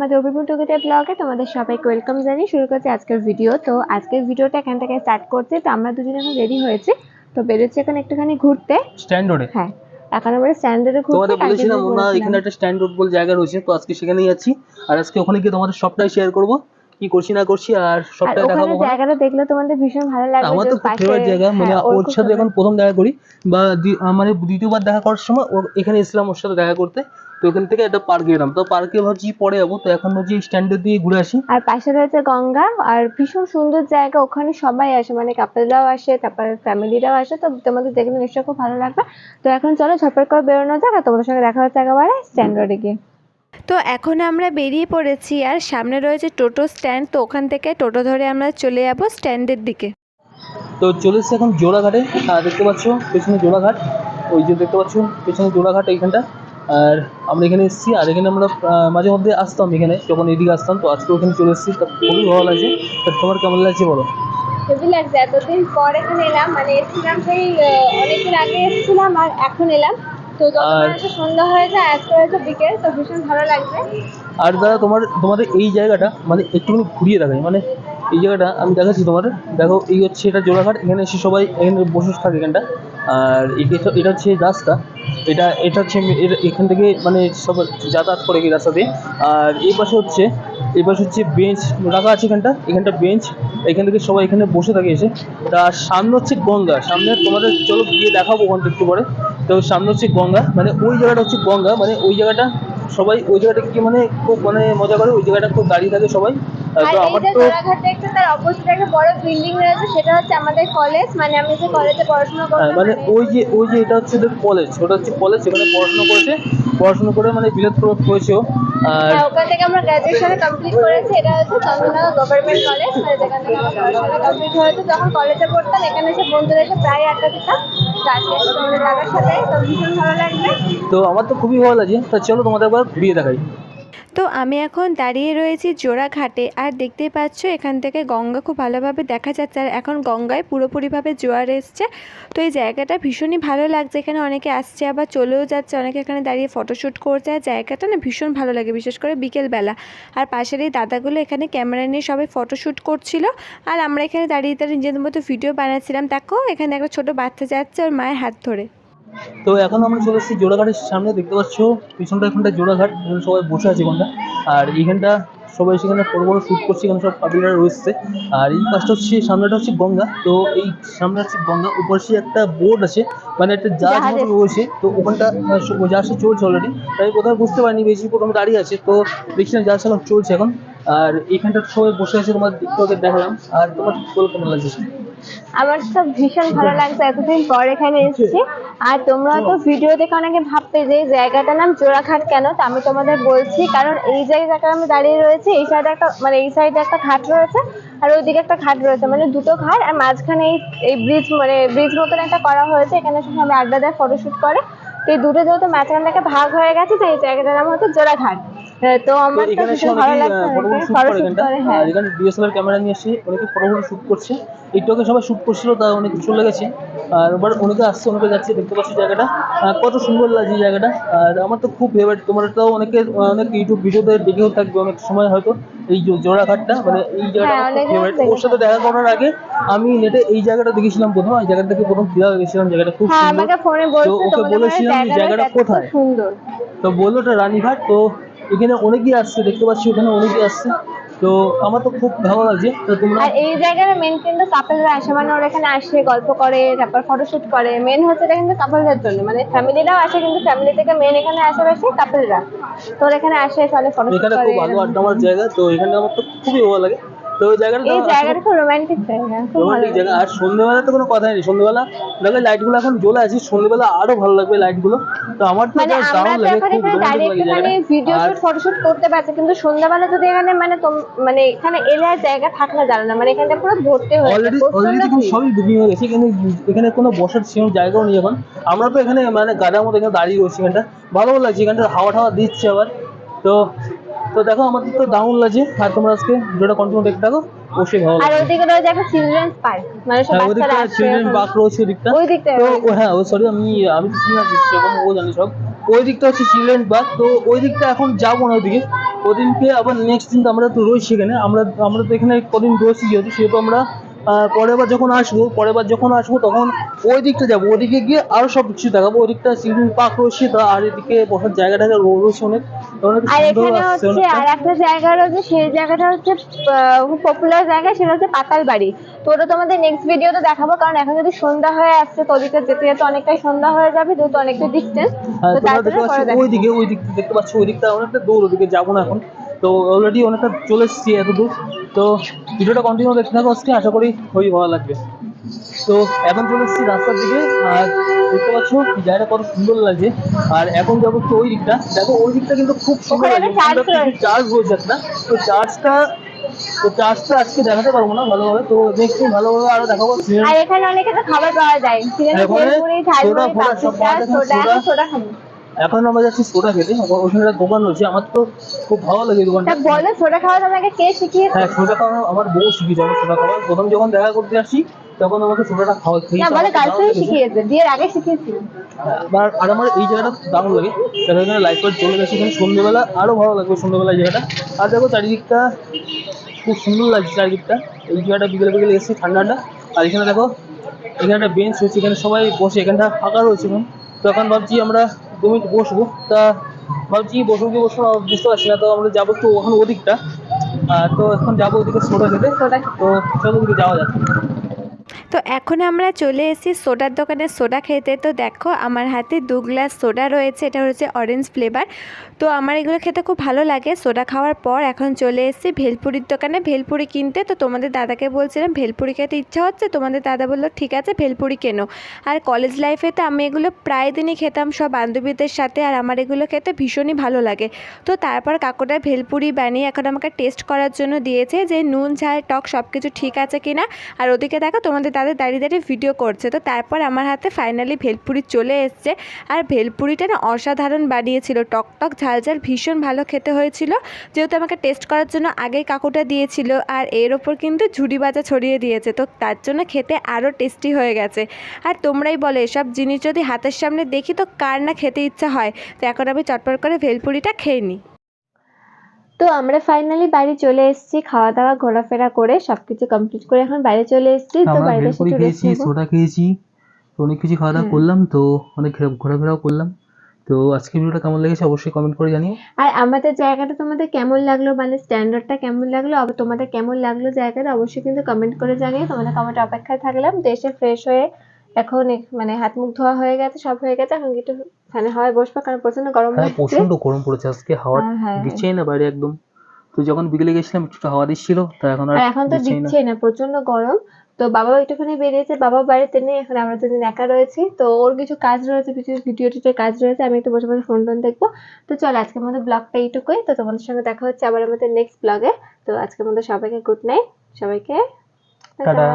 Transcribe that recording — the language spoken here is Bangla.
আমাদের অভিমুখ টুকুতে ব্লগে তোমাদের সবাইকে ওয়েলকাম জানিয়ে শুরু করছি আজকের ভিডিও তো আজকের ভিডিওটা এখান থেকে স্টার্ট করছি। তো আমরা দুজনে এখন রেডি হয়েছি। তো বেরোচ্ছি এখন একটুখানি ঘুরতে। স্ট্যান্ড রোডে হ্যাঁ এখন আমরা স্ট্যান্ডার্ডে ঘুরতে তোমাদের বলেছিলাম ওনা এখানে একটা স্ট্যান্ড রোড বলে জায়গা রয়েছে। তো আজকে সেখানেই যাচ্ছি আর আজকে ওখানে গিয়ে তোমাদের সবটাই শেয়ার করব। কি করছি না করছি আর আর সবটাই ওখানে জায়গাটা দেখলে তোমাদের ভীষণ ভালো লাগবে আমার তো খুব ফেভারিট জায়গা। মানে হ্যাঁ, ওর সাথে যখন প্রথম দেখা করি বা মানে দ্বিতীয়বার দেখা করার সময় ওর এখানে ইসলাম ওর সাথে দেখা করতে। তো ওখান থেকে একটা পার্কে এলাম তো পার্কে ভাবছি পরে যাব। তো এখন ভাবছি স্ট্যান্ডের দিয়ে ঘুরে আসি। আর পাশে রয়েছে গঙ্গা। আর ভীষণ সুন্দর জায়গা। ওখানে সবাই আসে। মানে কাপলরাও আসে তারপরে ফ্যামিলিরাও আসে। তো তোমাদের দেখলে নিশ্চয়ই খুব ভালো লাগবে। তো এখন চলো ঝটপট করে বেরোনো যাক। আর তোমাদের সঙ্গে দেখা হচ্ছে একেবারে স্ট্যান্ড রোডে গিয়ে। তো এখন আমরা বেরিয়ে পড়েছি। আর সামনে রয়েছে টোটো স্ট্যান্ড তো ওখান থেকে টোটো ধরে আমরা চলে যাব স্ট্যান্ডের দিকে। তো চলে এসেছি এখন জোড়াঘাটে। দেখতে পাচ্ছ পেছনে জোড়াঘাট। ওই যে দেখতে পাচ্ছ পেছনে জোড়াঘাট এইখানটা। আর আমরা এখানে এসেছি আর এখানে আমরা মাঝে মধ্যে আসতাম এখানে যখন এদিকে আসতাম তো আজকে ওখানে চলে এসেছি। তো খুবই ভালো লাগছে। তো তোমার কেমন লাগছে বলো? হেভি লাগছে। এতদিন পর এখানে এলাম মানে এসেছিলাম সেই অনেকদিন আগে এসেছিলাম আর এখন এলাম। তো সন্ধ্যা হয়ে যায় আজকে হয়তো বিকেল তো ভীষণ ভালো লাগছে। আর দাদা তোমার তোমাদের এই জায়গাটা মানে একটুখানি ঘুরিয়ে দেখাই। মানে এই জায়গাটা আমি দেখাচ্ছি তোমাদের। দেখো এই হচ্ছে এটা জোড়াঘাট। এখানে এসে সবাই এখানে বসে থাকে এখানটা। আর এটা এটা হচ্ছে রাস্তা। এটা এটা হচ্ছে এখান থেকে মানে সব যাতায়াত করে এই রাস্তা দিয়ে। আর এই পাশে হচ্ছে, এই পাশে হচ্ছে বেঞ্চ রাখা আছে এখানটা এখানটা বেঞ্চ এখান থেকে সবাই এখানে বসে থাকে এসে। তার সামনে হচ্ছে গঙ্গা। সামনে তোমাদের চলো গিয়ে দেখাবো ওখানটা একটু পরে। তো সামনে হচ্ছে গঙ্গা মানে ওই জায়গাটা হচ্ছে গঙ্গা মানে ওই জায়গাটা সবাই ওই জায়গাটা কি মানে খুব মানে মজা করে, ওই জায়গাটা খুব দাঁড়িয়ে থাকে সবাই। আর তো এই আমার যে তো জোড়াঘাট দেখছ তার অপোজিট একটা বড় বিল্ডিং রয়েছে সেটা হচ্ছে আমাদের কলেজ মানে আমি যে কলেজে পড়াশোনা হ্যাঁ, করতাম মানে ওই যে ওই যে এটা হচ্ছে কলেজ ওটা হচ্ছে কলেজ সেখানে পড়াশোনা করেছে। পড়াশোনা করে মানে বিলেত করেছে আর হ্যাঁ, ওখান থেকে আমরা গ্র্যাজুয়েশনে কমপ্লিট করেছি। এটা হচ্ছে চন্দ্রনগর গভর্নমেন্ট কলেজ মানে যেখান থেকে আমার পড়াশোনা কমপ্লিট হয়েছে। যখন কলেজে পড়তাম এখানে এসে বন্ধুদের এসে প্রায় আড্ডা দিতাম। তো সাথে। ভীষণ ভালো লাগবে তো আমার তো খুবই ভালো লাগে তা চলো তোমাদের একবার ঘুরিয়ে দেখাই। তো আমি এখন দাঁড়িয়ে রয়েছি জোড়াঘাটে। আর দেখতেই পাচ্ছ, এখান থেকে গঙ্গা খুব ভালোভাবে দেখা যাচ্ছে। আর এখন গঙ্গায় পুরোপুরিভাবে জোয়ার এসছে। তো এই জায়গাটা ভীষণই ভালো লাগছে। এখানে অনেকে আসছে, আবার চলেও যাচ্ছে। অনেকে এখানে দাঁড়িয়ে ফটোশ্যুট করছে। আর জায়গাটা না ভীষণ ভালো লাগে, বিশেষ করে বিকেলবেলা। আর পাশের এই দাদাগুলো এখানে ক্যামেরা নিয়ে সবাই ফটোশ্যুট করছিল। আর আমরা এখানে দাঁড়িয়ে তার নিজেদের মতো ভিডিও বানাচ্ছিলাম। দেখো, এখানে একটা ছোট বাচ্চা যাচ্ছে ওর মায়ের হাত ধরে। তো এখন আমরা চলে এসেছি জোড়াঘাটের সামনে দেখতে পাচ্ছ পিছনটা এখানটা জোড়াঘাট এখানে সবাই বসে আছে এখানটা। আর এখানটা সবাই সেখানে বড় বড় শ্যুট করছে এখানে সব পাবলিকরা রয়েছে। আর এই পাশটা হচ্ছে সামনেটা হচ্ছে গঙ্গা। তো এই সামনে হচ্ছে গঙ্গা উপর একটা বোর্ড আছে মানে একটা জাহাজ মতো রয়েছে। তো ওখানটা জাহাজটা চলছে অলরেডি তাই কোথাও বুঝতে পারিনি বেশি প্রথমে দাঁড়িয়ে আছে। তো দেখছিলাম জাহাজ চালক চলছে এখন। আর এখানটা সবাই বসে আছে তোমার তোদের দেখালাম। আর তোমার কেমন লাগছে? আমার তো ভীষণ ভালো লাগছে এতদিন পর এখানে এসেছি। আর তোমরা তো ভিডিও দেখে অনেকে ভাবতে যে এই জায়গাটার নাম জোড়াঘাট কেন? তো আমি তোমাদের বলছি কারণ এই জায়গাটা আমি দাঁড়িয়ে রয়েছি এই সাইডে একটা মানে এই সাইডে একটা ঘাট রয়েছে আর ওইদিকে একটা ঘাট রয়েছে মানে দুটো ঘাট আর মাঝখানে এই এই ব্রিজ মানে ব্রিজ মতন একটা করা হয়েছে এখানে সবাই আড্ডা দেয় ফটোশ্যুট করে। তো এই দুটো যেহেতু মাঝখানে একটা ভাগ হয়ে গেছে তো এই জায়গাটার নাম হচ্ছে জোড়াঘাট। তো তো আমার তো ভীষণ ভালো লাগছে ফটো শুট করে হ্যাঁ। এখানে ডিএসএলআর ক্যামেরা নিয়ে এসে অনেকে ফটো ফটো শুট করছে একটু সবাই শুট করছিল তা অনেকে চলে গেছে। আর এবার অনেকে আসছে অনেকে যাচ্ছে দেখতে পাচ্ছি জায়গাটা। কত সুন্দর লাগছে এই জায়গাটা। আর আমার তো খুব ফেভারিট তোমার তো অনেকে অনেক ইউটিউব ভিডিওতে দেখেও থাকবে অনেক সময় হয়তো। এই জোড়াঘাটটা মানে এই জায়গাটা হ্যাঁ, ফেভারিট ওর সাথে দেখা করার আগে আমি নেটে এই জায়গাটা দেখেছিলাম প্রথম এই জায়গা থেকে প্রথম ফিরা গেছিলাম জায়গাটা খুব হ্যাঁ সুন্দর। তো ওকে বলেছিলাম জায়গাটা কোথায়? তো বলল ওটা রানীঘাট তো এখানে অনেকেই আসছে দেখতে পাচ্ছি ওখানে অনেকেই আসছে। তো আমার তো খুব ভালো লাগছে। তো তোমরা আর এই জায়গায় মেন কিন্তু কাপলরা আসে। মানে ওরা এখানে আসে গল্প করে তারপর ফটোশুট করে। মেন হচ্ছে এটা কিন্তু কাপলদের জন্য। মানে ফ্যামিলিরাও আসে কিন্তু ফ্যামিলি থেকে মেন এখানে আসে বেশি কাপলরা তো ওরা এখানে আসে তাহলে ফটোশুট করে এখানে খুব ভালো আড্ডা মারার জায়গা। তো এখানে আমার তো খুবই ভালো লাগে। তো ওই জায়গাটা এই জায়গাটা খুব রোমান্টিক জায়গা খুব ভালো রোমান্টিক জায়গা। আর সন্ধ্যেবেলা তো কোনো কথাই নেই সন্ধ্যেবেলা দেখো লাইটগুলো এখন জ্বলে আছে সন্ধ্যেবেলা আরও ভালো লাগবে লাইটগুলো তো আমার তো মানে আমরা তো এখন দাঁড়িয়ে ভিডিও জায়গাটা। শুট ফটোশুট করতে পারছি কিন্তু সন্ধ্যাবেলা যদি এখানে মানে মানে এখানে এলে জায়গা থাকে না জানো না। মানে এখানটা পুরো ভর্তি হয়ে অলরেডি প্রচণ্ড অলরেডি এখন সবই বুকিং হয়ে গেছে কিন্তু এখানে কোনো বসার সেরকম জায়গাও নেই এখন। আমরা তো এখানে মানে গাদার মতো এখানে দাঁড়িয়ে রয়েছি এখানটা। ভালো লাগছে এখানটা হাওয়া টাওয়া দিচ্ছে আবার। তো তো দেখো আমাদের তো দারুণ লাগছে। আর তোমরা আজকে যেটা কন্টিনিউ দেখতে থাকো অবশ্যই ভালো আর ওইদিকে রয়েছে একটা চিলড্রেন্স পার্ক মানে সব হ্যাঁ বাচ্চারা আছে চিলড্রেন পার্ক রয়েছে ওইদিকটা ওই তো ও হ্যাঁ ও সরি আমি আমি তো চিনি না সেরকম ও জানি সব। ওই দিকটা হচ্ছে চিলড্রেন পার্ক তো ওই দিকটা এখন যাব না ওইদিকে ওদিনকে আবার নেক্সট দিন আমরা তো রয়েছি এখানে। আমরা আমরা তো এখানে কদিন রয়েছি যেহেতু সেহেতু আমরা পরের বার যখন আসব পরের বার যখন আসব তখন ওই দিকটা যাব। ওদিকে গিয়ে আরও সব কিছু দেখাবো। ওই দিকটা চিলড্রেন পার্ক রয়েছে তা আর এদিকে বসার জায়গা টায়গা রয়েছে অনেক। আর এখানে হচ্ছে আর একটা জায়গা রয়েছে সেই জায়গাটা হচ্ছে পপুলার জায়গা সেটা হচ্ছে পাতাল বাড়ি। তো ওটা তোমাদের নেক্সট ভিডিওতে দেখাবো কারণ এখন যদি সন্ধ্যা হয়ে আসছে তো ওদিকে যেতে যেতে অনেকটাই সন্ধ্যা হয়ে যাবে যেহেতু অনেকটা ডিস্টেন্স হ্যাঁ তো পাচ্ছ ওই দেখাবো। দিকে ওই দিক দেখতে পাচ্ছ ওই দিকটা অনেকটা দূর ওদিকে যাব না এখন। তো অলরেডি অনেকটা চলে এসেছি এতদূর। তো ভিডিওটা কন্টিনিউ দেখতে থাকো আজকে আশা করি খুবই ভালো লাগবে। তো এখন চলে এসেছি রাস্তার দিকে আর দেখতে পাচ্ছ জায়গাটা কত সুন্দর লাগছে। আর এখন যাব একটু ওই দিকটা। দেখো ওই দিকটা কিন্তু খুব সুন্দর চার্জ রয়েছে। একটা। তো চার্জটা তো চার্জটা আজকে দেখাতে পারব না ভালোভাবে। তো নেক্সট দিন ভালোভাবে আরও দেখাবো। আর এখানে অনেক খাবার পাওয়া যায়। সোডা ফোডা সব পাওয়া যায়, সোডা সোডা। সোডা খাব। এখন আমরা যাচ্ছি সোডা খেতে। ওখানে একটা দোকান রয়েছে। আমার তো খুব ভালো লাগে দোকানটা। বলো সোডা খাওয়া তোমাকে কে শিখিয়েছে হ্যাঁ সোডা খাওয়া আমার বউ শিখিয়েছে। আমার সোডা খাওয়া প্রথম যখন দেখা করতে আসি তখন আমাকে সোডাটা খাওয়া খেয়ে না বলে গার্লফ্রেন্ড শিখিয়েছে বিয়ের আগে শিখিয়েছিল। আর আর আমার এই জায়গাটা দারুণ লাগে। দেখো এখানে লাইট ফাইট চলে গেছে এখানে সন্ধ্যেবেলা আরও ভালো লাগবে সন্ধ্যেবেলা এই জায়গাটা। আর দেখো চারিদিকটা খুব সুন্দর লাগছে চারিদিকটা। এই জায়গাটা বিকেলে বিকেলে এসে ঠান্ডা ঠান্ডা আর এখানে দেখো এখানে একটা বেঞ্চ রয়েছে এখানে সবাই বসে এখানটা ফাঁকা রয়েছে এখন। তো এখন ভাবছি আমরা মিনিট বসবো তা ভাবছি বসবো কি বসবো বুঝতে পারছি না, তো আমরা যাব একটু ওখানে ওদিকটা। তো এখন যাব ওদিকে ছোটো খেতে তো চলো ওদিকে যাওয়া তো এখন আমরা চলে এসেছি সোডার দোকানে সোডা খেতে। তো দেখো, আমার হাতে দু গ্লাস সোডা রয়েছে, এটা হচ্ছে অরেঞ্জ ফ্লেভার তো আমার এগুলো খেতে খুব ভালো লাগে। সোডা খাওয়ার পর এখন চলে এসেছি ভেলপুরির দোকানে। ভেলপুরি কিনতে তো তোমাদের দাদাকে বলছিলাম, ভেলপুরি খেতে ইচ্ছা হচ্ছে? তোমাদের দাদা বলল, ঠিক আছে, ভেলপুরি কেনো। আর কলেজ লাইফে তো আমি এগুলো প্রায় দিনই খেতাম সব বান্ধবীদের সাথে, আর আমার এগুলো খেতে ভীষণই ভালো লাগে। তো তারপর কাকুটা ভেলপুরি বানিয়ে এখন আমাকে টেস্ট করার জন্য দিয়েছে যে নুন, ঝাল, টক সব কিছু ঠিক আছে কিনা। আর ওদিকে দেখো, তোমাদের দাদা দাঁড়িয়ে দাঁড়িয়ে ভিডিও করছে। তো তারপর আমার হাতে ফাইনালি ভেলপুরি চলে এসছে। আর ভেলপুরিটা না অসাধারণ বানিয়েছিল। টক টক, ঝাল ঝাল, ভীষণ ভালো খেতে হয়েছিল। যেহেতু আমাকে টেস্ট করার জন্য আগেই কাকুটা দিয়েছিল। আর এর ওপর কিন্তু ঝুড়ি বাজা ছড়িয়ে দিয়েছে। তো তার জন্য খেতে আরও টেস্টি হয়ে গেছে। আর তোমরাই বলো, এসব জিনিস যদি হাতের সামনে দেখি তো কার না খেতে ইচ্ছা হয়? তো এখন আমি চটপট করে ভেলপুরিটা খেয়ে নিই। তো আমরা ফাইনালি বাড়ি চলে এসেছি খাওয়া দাওয়া ঘোরাফেরা করে সবকিছু কমপ্লিট করে এখন বাড়ি চলে এসেছি। তো বাড়িতে এসে একটু রেস্ট খেয়েছি সোডা খেয়েছি তো অনেক কিছু খাওয়া দাওয়া করলাম তো অনেক ঘোরাফেরাও করলাম। তো আজকে ভিডিওটা কেমন লেগেছে অবশ্যই কমেন্ট করে জানিও। আর আমাদের জায়গাটা তোমাদের কেমন লাগল মানে স্ট্যান্ডার্ডটা কেমন লাগল আবার তোমাদের কেমন লাগল জায়গাটা অবশ্যই কিন্তু কমেন্ট করে জানিও। তোমাদের কমেন্ট অপেক্ষায় থাকলাম তো এসে ফ্রেশ হয়ে এখন মানে হাত মুখ ধোয়া হয়ে গেছে সব হয়ে গেছে এখন একটু ফ্যানে হাওয়ায় বসবো কারণ প্রচণ্ড গরম হ্যাঁ প্রচণ্ড গরম পড়েছে আজকে হাওয়া হ্যাঁ, হ্যাঁ, দিচ্ছেই না বাইরে একদম। তো যখন বিকেলে গেছিলাম একটু হাওয়া দিচ্ছিল তো এখন আর এখন তো দিচ্ছেই না। প্রচণ্ড গরম। তো বাবা একটুখানি বেরিয়েছে বাবা বাড়িতে নেই এখন আমরা দুদিন একা রয়েছি। তো ওর কিছু কাজ রয়েছে কিছু ভিডিও টিডিও কাজ রয়েছে আমি একটু বসে বসে ফোন টোন দেখব। তো চল আজকের মধ্যে ব্লগটা এইটুকুই। তো তোমাদের সঙ্গে দেখা হচ্ছে আবার আমাদের নেক্সট ব্লগে তো আজকের মধ্যে সবাইকে গুড নাইট সবাইকে। টাটা।